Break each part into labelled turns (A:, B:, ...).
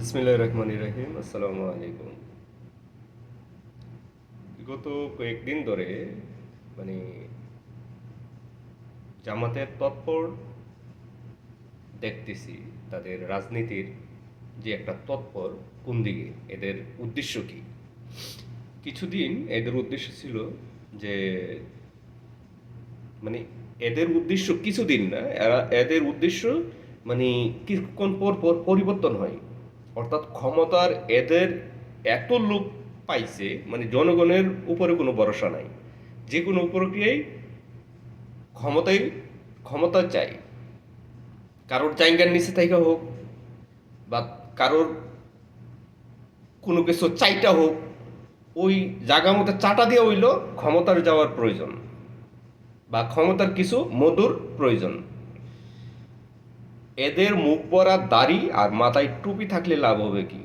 A: বিসমিল্লাহ রহমান রহিম, আসসালামু আলাইকুম। বিগত কয়েকদিন ধরে মানে জামাতের তৎপর দেখতেছি তাদের রাজনীতির যে একটা তৎপর কোন দিকে, এদের উদ্দেশ্য কি? কিছুদিন এদের উদ্দেশ্য ছিল যে মানে এদের উদ্দেশ্য কিছুদিন না, এরা, এদের উদ্দেশ্য মানে কিছুক্ষণ পর পর, পরিবর্তন হয়। অর্থাৎ ক্ষমতার এদের এত লোক পাইছে মানে জনগণের উপরে কোনো ভরসা নাই। যে কোনো প্রক্রিয়ায় ক্ষমতাই ক্ষমতা চাই। কারোর জায়গার নিচে থেকে হোক বা কারোর কোনো কিছু চাইটা হোক, ওই জায়গা মতো চাটা দিয়ে হইল ক্ষমতার যাওয়ার প্রয়োজন বা ক্ষমতার কিছু মধুর প্রয়োজন। এদের মুখ পরা দাড়ি আর মাথায় টুপি থাকলে লাভ হবে কি?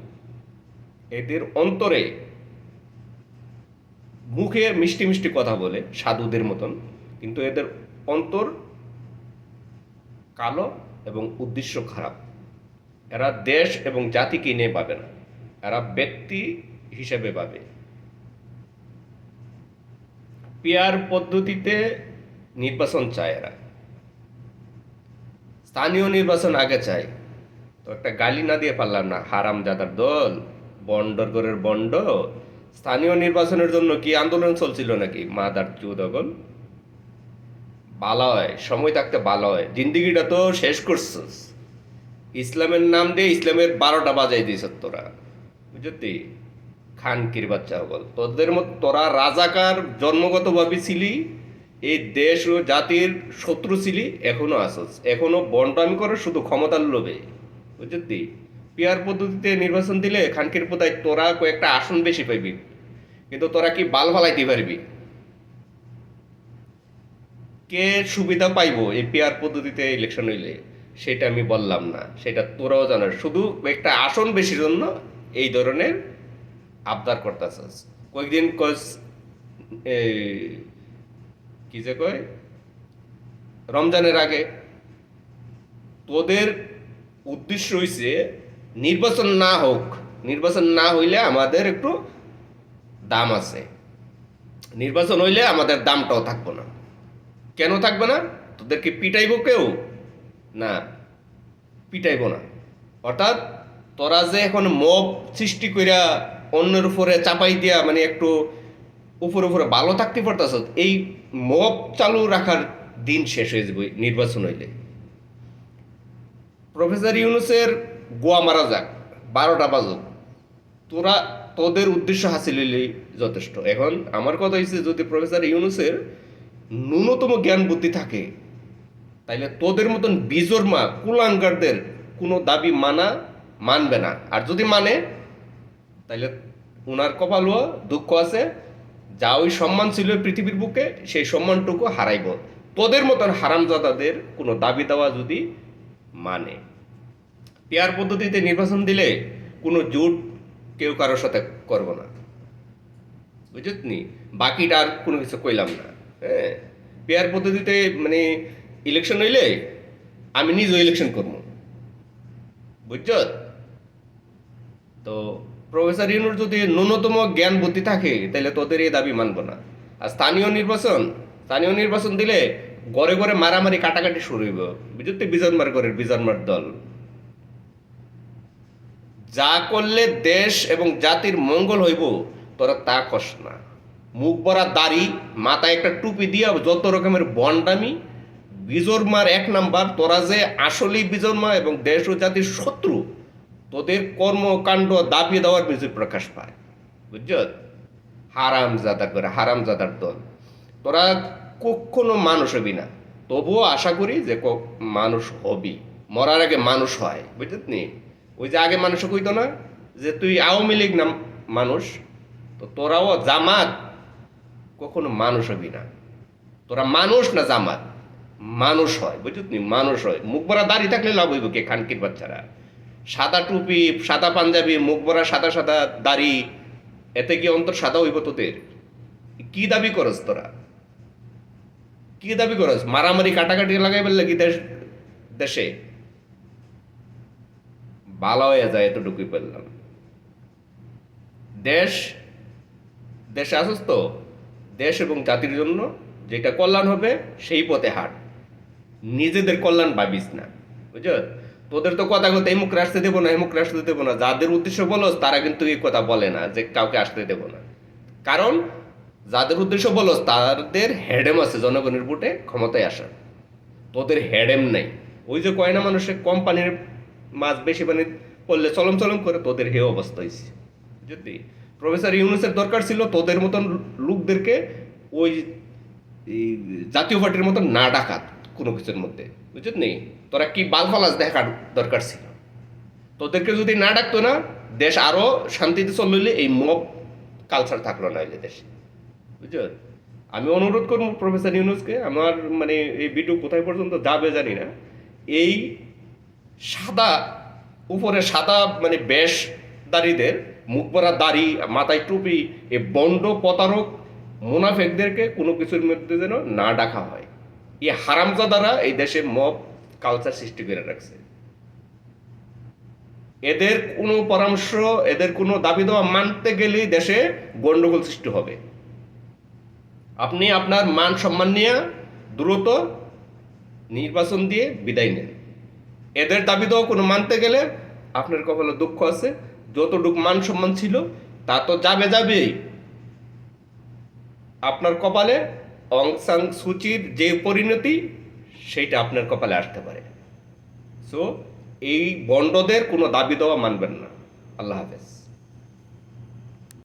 A: এদের অন্তরে মুখে মিষ্টি মিষ্টি কথা বলে, সাধুদের মতন, কিন্তু এদের অন্তর কালো এবং উদ্দেশ্য খারাপ। এরা দেশ এবং জাতিকে নিয়ে পাবে না, এরা ব্যক্তি হিসেবে পাবে পিয়ার পদ্ধতিতে নির্বাচন চায় এরা। স্থানীয় নির্বাচন আগে চাই। তো একটা গালি না দিয়ে পারলাম না। হারাম জাদার দল বন্ডরগরের বন্ড। স্থানীয় নির্বাচনের জন্য কি আন্দোলন চলছিল নাকি? মাদার চুদগল বালয়, সময় থাকতে বালয়। জিন্দিগিটা তো শেষ করছিস। ইসলামের নাম দিয়ে ইসলামের বারোটা বাজাই দিয়েছ তোরা। বুঝলি? খানকির বাচ্চা বল তোদের মত তোরা রাজাকার, জন্মগতভাবে ছিলি এই দেশ ও জাতির শত্রু ছিলি এখনও আসস এখনও বন্টামি করে শুধু ক্ষমতার লোভে। বুঝলি পিয়ার পদ্ধতিতে নির্বাচন দিলে খানকির পোতায় তোরা কয়েকটা আসন বেশি পাইবি, কিন্তু তোরা কি বাল ফালাইতে পারবি? কে সুবিধা পাইবো এই পিয়ার পদ্ধতিতে ইলেকশন হইলে? সেটা আমি বললাম না, সেটা তোরাও জানার। শুধু একটা আসন বেশির জন্য এই ধরনের আবদার করতেছস। কয়েকদিন এই কি যে কয়? রমজানের আগে। তোদের উদ্দেশ্য হইছে নির্বাচন না হোক, নির্বাচন না হইলে আমাদের একটু দাম আছে। নির্বাচন হইলে আমাদের দামটাও থাকব না। কেন থাকবে না? তোদেরকে পিটাইব কেউ? না, পিটাইব না। অর্থাৎ তোরা যে এখন মব সৃষ্টি কইরা অন্যের উপরে চাপাই দিয়া মানে একটু উপরে উপরে ভালো থাকতে পারতাস এই মব চালু রাখার দিন শেষ হয়ে যাবে, নির্বাচন হইলে। প্রফেসর ইউনুসের গোয়া মারা যাক, বারোটা বাজুক। তোরা, তোদের উদ্দেশ্য হাসিল হইলেই যথেষ্ট। এখন আমার কথা হচ্ছে যদি প্রফেসর ইউনুসের ন্যূনতম জ্ঞান বুদ্ধি থাকে, তাইলে তোদের মতন বিজর্মা, কুলাঙ্গারদের কোনো দাবি মানা, মানবে না। আর যদি মানে তাইলে ওনার কপালও দুঃখ আছে যা ওই সম্মান ছিল পৃথিবীর বুকে, সেই সম্মানটুকু হারাইব। তোদের মতন হারামজাদাদের কোনো দাবি দেওয়া যদি মানে। পেয়ার পদ্ধতিতে নির্বাচন দিলে কোনো জোট কেউ কারোর সাথে করব না। বুঝতনি বাকিটা আর কোনো কিছু কইলাম না। হ্যাঁ? পেয়ার পদ্ধতিতে মানে ইলেকশন হইলে আমি নিজেও ইলেকশন করব। বুঝছ? তো প্রফেসর ইউনুর যদি ন্যূনতম জ্ঞান বুদ্ধি থাকে তাহলে তোদের এই দাবি মানবো না। আর স্থানীয় নির্বাচন স্থানীয় নির্বাচন দিলে গড়ে গড়ে মারামারি কাটাকাটি শুরু হইব। বুঝতে বিজনমার করে বিজনমার দল। যা করলে দেশ এবং জাতির মঙ্গল হইব, তোরা তা কস না। মুখ ভরা দাড়ি, মাথায় একটা টুপি দিয়ে যত রকমের বন্ডামি বিজর্মার এক নাম্বার, তোরা যে আসলেই বিজর্মা এবং দেশ ও জাতির শত্রু তোদের কর্মকাণ্ড দাবিয়ে দেওয়ার বিজয় প্রকাশ পায়। বুঝছ? হারাম জাদা করে হারাম জাদার দল। তোরা কখনো মানুষ হবি না। তবুও আশা করি যে মানুষ হবি। মরার আগে মানুষ হয় বুঝলি ওই যে আগে মানুষ কইতো না যে তুই আওয়ামী লীগ নাম মানুষ, তো তোরাও জামাত। কখনো মানুষ হবি না। তোরা মানুষ না জামাত? মানুষ হয় বুঝলি মানুষ হয়। মুখ ভরা দাড়ি থাকলে লাভ হইব কে? খানকির বাচ্চারা। সাদা টুপি, সাদা পাঞ্জাবি, মুখ ভরা সাদা সাদা দাড়ি, এতে কি অন্তর সাদা হইব তোদের? কি দাবি করস তোরা? কি দাবি করস? মারামারি কাটাকাটি লাগাইবার লাগি দেশ, দেশে? ভালো হয়ে যায় এতটুকুই বললাম। দেশ, দেশে আসুস তো? দেশ এবং জাতির জন্য যেটা কল্যাণ হবে, সেই পথে হাট। নিজেদের কল্যাণ ভাবিস না। বুঝছ? তোদের তো কথা কথা এই মুখ আসতে দেবো না মুখ আসতে দেবো না। যাদের উদ্দেশ্য বলো তারা কিন্তু এই কথা বলে না যে কাউকে আসতে দেবো না। কারণ, যাদের উদ্দেশ্য বলো তাদের হেডেম আছে জনগণের বুটে ক্ষমতায় আসার। তোদের হেডেম নাই। ওই যে কয়না মানুষের কোম্পানির মাছ বেশি মানে করলে চলম চলম করে, তোদের হে অবস্থা হয়েছে যদি প্রফেসর ইউনুসের দরকার ছিল, তোদের মতন লোকদেরকে ওই জাতীয় পার্টির মতন না ডাকাত কোনো কিছুর মধ্যে। বুঝলি তোরা কি বালফালাস দেখার দরকার ছিল? তোদেরকে যদি না ডাকতো না, দেশ আরও শান্তিতে চললে এই মব কালচার থাকল না এলে দেশে। বুঝছ আমি অনুরোধ করব প্রফেসর ইউনুসকে, আমার মানে এই ভিডিও কোথায় পর্যন্ত যাবে জানি না। এই সাদা, উপরে সাদা মানে বেশ দাড়িদের মুখ ভরা দাড়ি, মাথায় টুপি, এই বন্ড প্রতারক, মুনাফেকদেরকে কোনো কিছুর মধ্যে যেন না ডাকা হয়। এই হারামজাদারা এই দেশে মব কালচার সৃষ্টি করে রাখছে। এদের কোনো পরামর্শ, এদের কোনো দাবি দেওয়া মানতে গেলেই দেশে গন্ডগোল সৃষ্টি হবে। আপনি আপনার মান সম্মান নিয়ে দ্রুত নির্বাচন দিয়ে বিদায় নেন। এদের দাবি দেওয়া কোনো মানতে গেলে আপনার কপালে দুঃখ আছে, যতটুকু মান সম্মান ছিল তা তো যাবে যাবেই। আপনার কপালে অং সাং সুচির যে পরিণতি, সেইটা আপনার কপালে আসতে পারে। সো এই বন্ডদের কোনো দাবি দেওয়া মানবেন না। আল্লাহ হাফেজ।